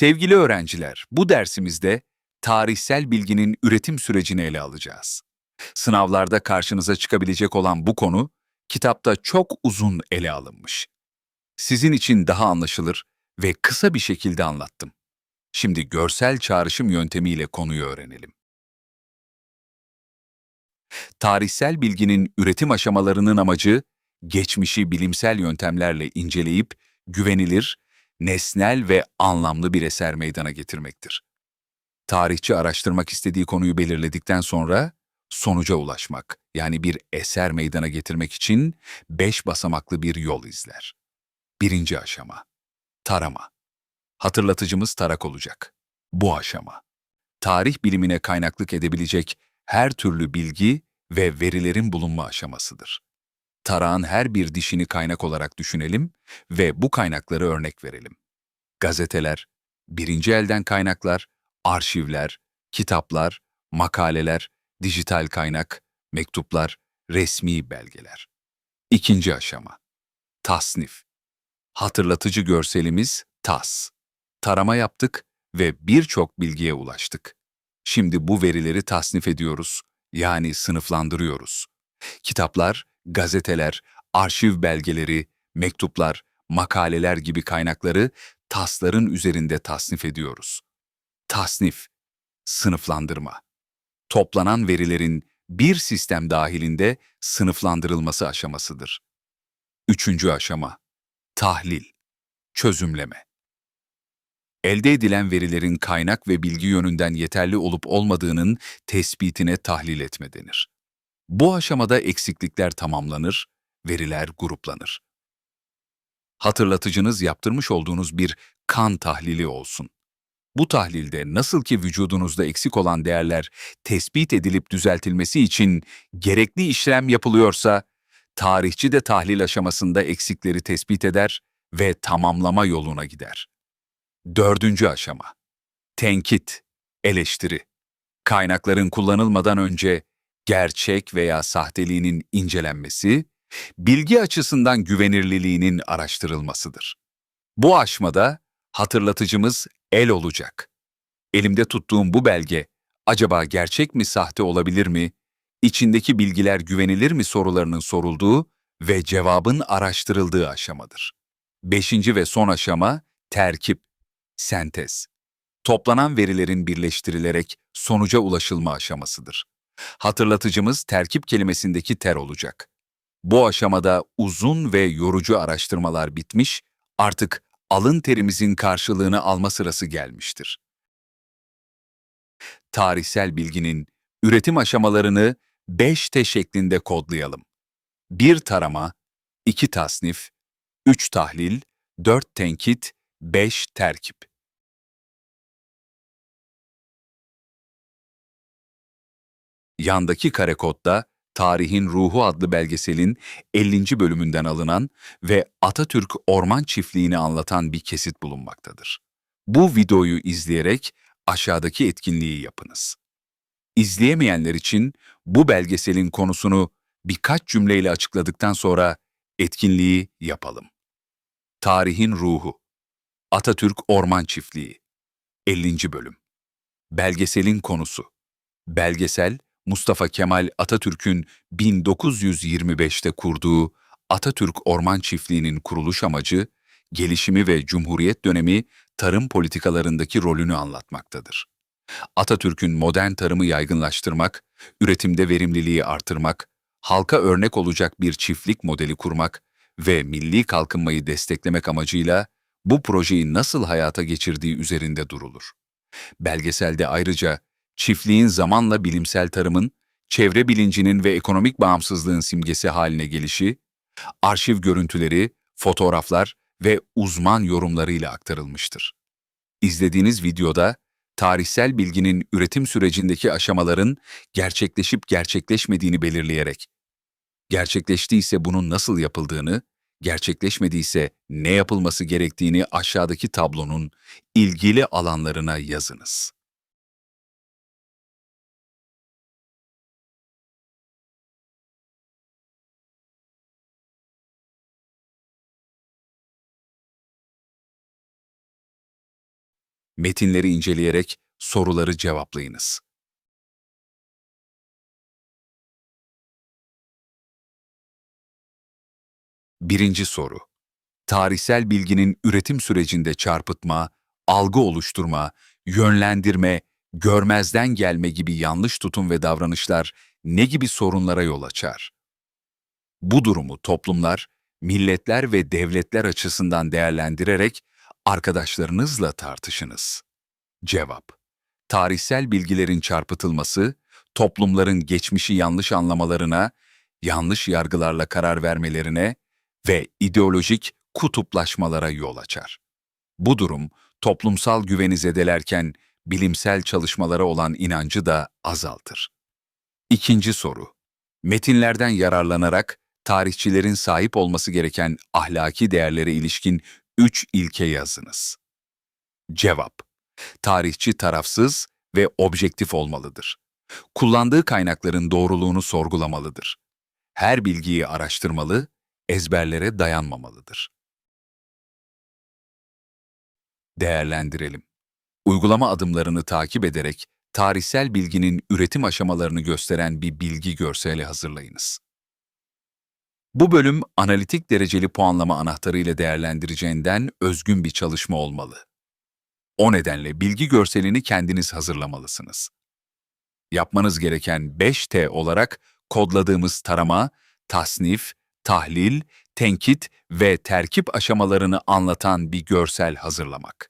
Sevgili öğrenciler, bu dersimizde tarihsel bilginin üretim sürecini ele alacağız. Sınavlarda karşınıza çıkabilecek olan bu konu, kitapta çok uzun ele alınmış. Sizin için daha anlaşılır ve kısa bir şekilde anlattım. Şimdi görsel çağrışım yöntemiyle konuyu öğrenelim. Tarihsel bilginin üretim aşamalarının amacı, geçmişi bilimsel yöntemlerle inceleyip güvenilir, nesnel ve anlamlı bir eser meydana getirmektir. Tarihçi araştırmak istediği konuyu belirledikten sonra sonuca ulaşmak, yani bir eser meydana getirmek için beş basamaklı bir yol izler. Birinci aşama, tarama. Hatırlatıcımız tarak olacak. Bu aşama, tarih bilimine kaynaklık edebilecek her türlü bilgi ve verilerin bulunma aşamasıdır. Tarağın her bir dişini kaynak olarak düşünelim ve bu kaynakları örnek verelim. Gazeteler, birinci elden kaynaklar, arşivler, kitaplar, makaleler, dijital kaynak, mektuplar, resmi belgeler. İkinci aşama. Tasnif. Hatırlatıcı görselimiz TAS. Tarama yaptık ve birçok bilgiye ulaştık. Şimdi bu verileri tasnif ediyoruz, yani sınıflandırıyoruz. Kitaplar, gazeteler, arşiv belgeleri, mektuplar, makaleler gibi kaynakları tasların üzerinde tasnif ediyoruz. Tasnif, sınıflandırma. Toplanan verilerin bir sistem dahilinde sınıflandırılması aşamasıdır. Üçüncü aşama, tahlil, çözümleme. Elde edilen verilerin kaynak ve bilgi yönünden yeterli olup olmadığının tespitine tahlil etme denir. Bu aşamada eksiklikler tamamlanır, veriler gruplanır. Hatırlatıcınız yaptırmış olduğunuz bir kan tahlili olsun. Bu tahlilde nasıl ki vücudunuzda eksik olan değerler tespit edilip düzeltilmesi için gerekli işlem yapılıyorsa, tarihçi de tahlil aşamasında eksikleri tespit eder ve tamamlama yoluna gider. Dördüncü aşama. Tenkit, eleştiri. Kaynakların kullanılmadan önce gerçek veya sahteliğinin incelenmesi, bilgi açısından güvenirliliğinin araştırılmasıdır. Bu aşmada hatırlatıcımız el olacak. Elimde tuttuğum bu belge acaba gerçek mi sahte olabilir mi, içindeki bilgiler güvenilir mi sorularının sorulduğu ve cevabın araştırıldığı aşamadır. Beşinci ve son aşama terkip, sentez. Toplanan verilerin birleştirilerek sonuca ulaşılma aşamasıdır. Hatırlatıcımız terkip kelimesindeki ter olacak. Bu aşamada uzun ve yorucu araştırmalar bitmiş, artık alın terimizin karşılığını alma sırası gelmiştir. Tarihsel bilginin üretim aşamalarını 5T şeklinde kodlayalım. 1 tarama, 2 tasnif, 3 tahlil, 4 tenkit, 5 terkip. Yandaki kare kodda Tarihin Ruhu adlı belgeselin 50. bölümünden alınan ve Atatürk Orman Çiftliği'ni anlatan bir kesit bulunmaktadır. Bu videoyu izleyerek aşağıdaki etkinliği yapınız. İzleyemeyenler için bu belgeselin konusunu birkaç cümleyle açıkladıktan sonra etkinliği yapalım. Tarihin Ruhu Atatürk Orman Çiftliği 50. Bölüm Belgeselin konusu Belgesel, Mustafa Kemal Atatürk'ün 1925'te kurduğu Atatürk Orman Çiftliği'nin kuruluş amacı, gelişimi ve Cumhuriyet dönemi tarım politikalarındaki rolünü anlatmaktadır. Atatürk'ün modern tarımı yaygınlaştırmak, üretimde verimliliği artırmak, halka örnek olacak bir çiftlik modeli kurmak ve milli kalkınmayı desteklemek amacıyla bu projeyi nasıl hayata geçirdiği üzerinde durulur. Belgeselde ayrıca çiftliğin zamanla bilimsel tarımın, çevre bilincinin ve ekonomik bağımsızlığın simgesi haline gelişi, arşiv görüntüleri, fotoğraflar ve uzman yorumlarıyla aktarılmıştır. İzlediğiniz videoda tarihsel bilginin üretim sürecindeki aşamaların gerçekleşip gerçekleşmediğini belirleyerek, gerçekleştiyse bunun nasıl yapıldığını, gerçekleşmediyse ne yapılması gerektiğini aşağıdaki tablonun ilgili alanlarına yazınız. Metinleri inceleyerek soruları cevaplayınız. Birinci soru. Tarihsel bilginin üretim sürecinde çarpıtma, algı oluşturma, yönlendirme, görmezden gelme gibi yanlış tutum ve davranışlar ne gibi sorunlara yol açar? Bu durumu toplumlar, milletler ve devletler açısından değerlendirerek arkadaşlarınızla tartışınız. Cevap Tarihsel bilgilerin çarpıtılması, toplumların geçmişi yanlış anlamalarına, yanlış yargılarla karar vermelerine ve ideolojik kutuplaşmalara yol açar. Bu durum, toplumsal güveni zedelerken bilimsel çalışmalara olan inancı da azaltır. İkinci soru. Metinlerden yararlanarak tarihçilerin sahip olması gereken ahlaki değerlere ilişkin üç ilke yazınız. Cevap. Tarihçi tarafsız ve objektif olmalıdır. Kullandığı kaynakların doğruluğunu sorgulamalıdır. Her bilgiyi araştırmalı, ezberlere dayanmamalıdır. Değerlendirelim. Uygulama adımlarını takip ederek tarihsel bilginin üretim aşamalarını gösteren bir bilgi görseli hazırlayınız. Bu bölüm analitik dereceli puanlama anahtarı ile değerlendireceğinden özgün bir çalışma olmalı. O nedenle bilgi görselini kendiniz hazırlamalısınız. Yapmanız gereken 5T olarak kodladığımız tarama, tasnif, tahlil, tenkit ve terkip aşamalarını anlatan bir görsel hazırlamak.